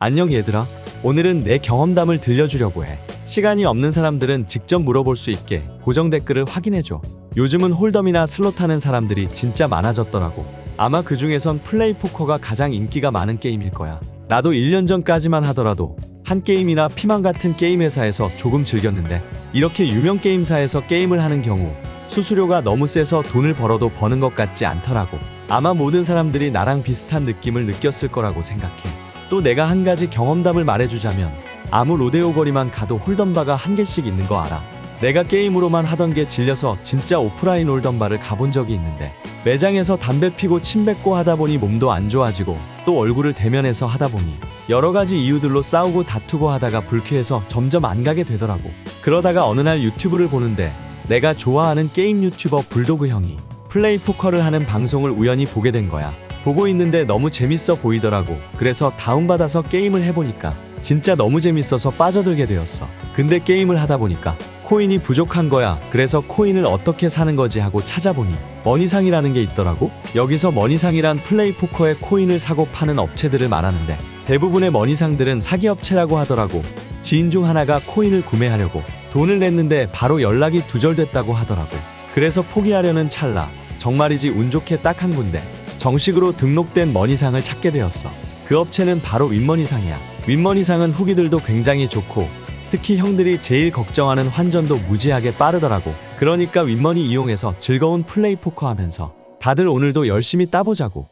안녕 얘들아. 오늘은 내 경험담을 들려주려고 해. 시간이 없는 사람들은 직접 물어볼 수 있게 고정 댓글을 확인해줘. 요즘은 홀덤이나 슬롯 하는 사람들이 진짜 많아졌더라고. 아마 그 중에선 플레이 포커가 가장 인기가 많은 게임일 거야. 나도 1년 전까지만 하더라도 한 게임이나 피망 같은 게임 회사에서 조금 즐겼는데 이렇게 유명 게임사에서 게임을 하는 경우 수수료가 너무 세서 돈을 벌어도 버는 것 같지 않더라고. 아마 모든 사람들이 나랑 비슷한 느낌을 느꼈을 거라고 생각해. 또 내가 한 가지 경험담을 말해주자면 아무 로데오 거리만 가도 홀덤바가 한 개씩 있는 거 알아. 내가 게임으로만 하던 게 질려서 진짜 오프라인 홀덤바를 가본 적이 있는데 매장에서 담배 피고 침 뱉고 하다 보니 몸도 안 좋아지고 또 얼굴을 대면해서 하다 보니 여러 가지 이유들로 싸우고 다투고 하다가 불쾌해서 점점 안 가게 되더라고. 그러다가 어느 날 유튜브를 보는데 내가 좋아하는 게임 유튜버 불도그 형이 플레이 포커를 하는 방송을 우연히 보게 된 거야. 보고 있는데 너무 재밌어 보이더라고. 그래서 다운받아서 게임을 해보니까 진짜 너무 재밌어서 빠져들게 되었어. 근데 게임을 하다 보니까 코인이 부족한 거야. 그래서 코인을 어떻게 사는 거지 하고 찾아보니 머니상이라는 게 있더라고. 여기서 머니상이란 플레이 포커에 코인을 사고 파는 업체들을 말하는데 대부분의 머니상들은 사기 업체라고 하더라고. 지인 중 하나가 코인을 구매하려고 돈을 냈는데 바로 연락이 두절됐다고 하더라고. 그래서 포기하려는 찰나 정말이지 운 좋게 딱 한 군데 정식으로 등록된 머니상을 찾게 되었어. 그 업체는 바로 윈머니상이야. 윈머니상은 후기들도 굉장히 좋고 특히 형들이 제일 걱정하는 환전도 무지하게 빠르더라고. 그러니까 윈머니 이용해서 즐거운 플레이 포커 하면서 다들 오늘도 열심히 따보자고.